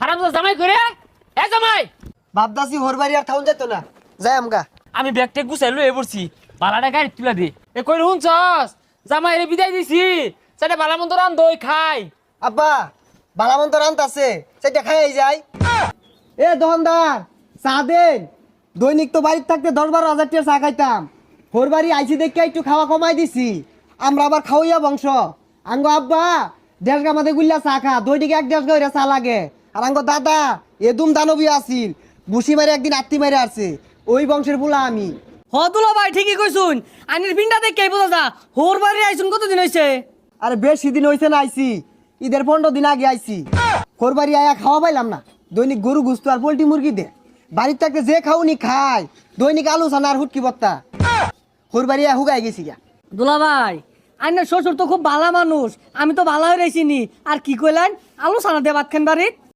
হারাম জামাই করে এ জামাই! ভাবদাসি হোর বাড়ি আর থাউন যেত না। যাই আমগা। আমি ব্যাগটা গুছাই লয়ে পড়ছি। বালাটা গাড়ি তুলা দে। এ কই শুনছস? জামাই রে বিদায় দিছি। সেটা বালা মন্দ রান দই খাই। আব্বা বালামন্ত রান্ত আছে। সেটা খাই যাই। এ দোকানদার চা দেন। দৈনিক তো বাড়িতে থাকতে দশ বারো হাজার টাকা চা খাইতাম। হোর বাড়ি আইসি দেখে একটু খাওয়া কমাই দিছি। আমরা আবার খাওয়াইয়া বংশ। আঙ্গ আব্বা দেড় গা মাঝে গুল্লা চা খা। দৈনিক এক দেড় গা চা লাগে। আর আঙ্গ দাদা এদুম দানবী আছিল। বুসি মারে একদিন আত্মি মারে আসছে ওই বংশের বুলা আমি। হ হতুলো ভাই ঠিকই কইছুন। আনির পিন্ডা দেখে বোঝা যা। হোর বাড়ি আইছুন কতদিন হইছে? আরে বেশি দিন হইছে না আইছি। ঈদের পনেরো দিন আগে আইছি। কোরবারি আয়া খাওয়া পাইলাম না। দৈনিক গরু গুস্ত আর পোল্ট্রি মুরগি দে। বাড়ির থাকতে যে খাওনি খায় দৈনিক আলু সানা আর হুটকি বত্তা কোরবারি আয়া হুগাই গেছি গা। দুলা ভাই আইনের শ্বশুর তো খুব ভালা মানুষ। আমি তো ভালো হয়ে রয়েছিনি আর কি কইলেন? আলু সানা দে ভাত খান বাড়ি